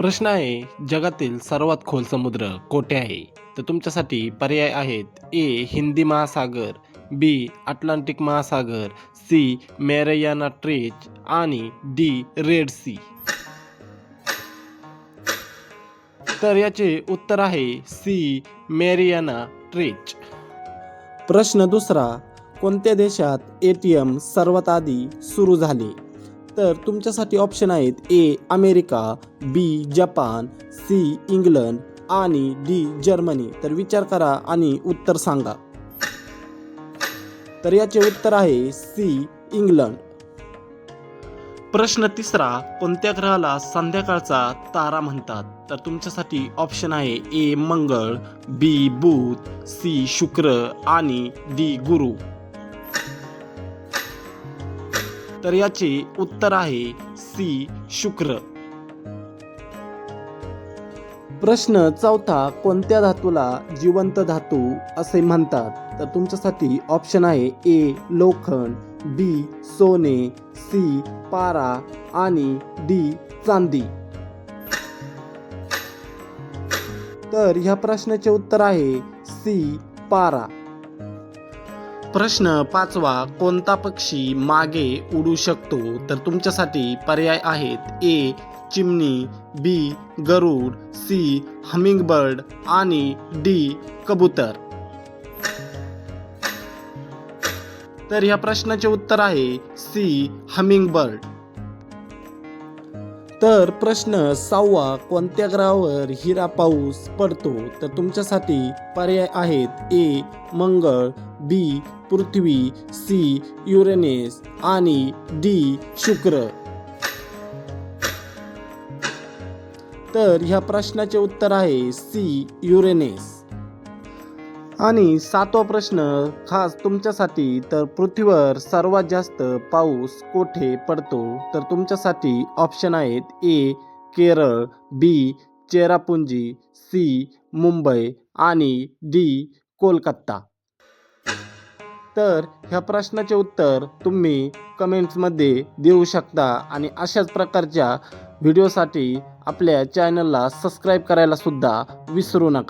प्रश्न आहे जगातील सर्वात खोल समुद्र कोठे आहे? तर तुमच्यासाठी पर्याय आहेत ए हिंदी महासागर बी अटलांटिक महासागर सी मेरेयाना ट्रेच आणि डी रेड सी. तर याचे उत्तर आहे सी मेरियाना ट्रेच प्रश्न दुसरा कोणत्या देशात ए टी एम सर्वात आधी सुरू झाले? तर तुमच्यासाठी ऑप्शन आहेत A America B Japan C England आणि डी जर्मनी. तर विचार करा आणि उत्तर सांगा. तर याचे उत्तर आहे सी इंग्लंड. प्रश्न तिसरा कोणत्या ग्रहाला संध्याकाळचा तारा म्हणतात? तर तुमच्यासाठी ऑप्शन आहे ए मंगळ बी बुध सी शुक्र आणि डी गुरु. तर याचे उत्तर आहे सी शुक्र. प्रश्न चौथा कोणत्या धातूला जिवंत धातू असे म्हणतात? तर तुमच्यासाठी ऑप्शन आहे ए लोखंड बी सोने सी पारा आणि डी चांदी. तर ह्या प्रश्नाचे उत्तर आहे सी पारा. प्रश्न पाचवा कोणता पक्षी मागे उडू शकतो? तर तुमच्यासाठी पर्याय आहेत ए चिमणी बी गरुड सी हमिंगबर्ड आणि डी कबूतर. तर ह्या प्रश्नाचे उत्तर आहे सी हमिंगबर्ड. तर प्रश्न सहावा कोणत्या ग्रहावर हिरा पाऊस पडतो? तर तुमच्यासाठी पर्याय आहेत ए मंगळ बी पृथ्वी सी युरेनेस आणि डी शुक्र. तर ह्या प्रश्नाचे उत्तर आहे सी युरेनेस. आणि सातवा प्रश्न खास तुमच्यासाठी तर पृथ्वीवर सर्वात जास्त पाऊस कोठे पडतो? तर तुमच्यासाठी ऑप्शन आहेत A Kerala B Cherrapunji C Mumbai आणि डी कोलकाता. तर ह्या प्रश्नाचे उत्तर तुम्ही कमेंट्समध्ये देऊ शकता आणि अशाच प्रकारच्या व्हिडिओसाठी आपल्या चॅनलला सबस्क्राईब करायला सुद्धा विसरू नका.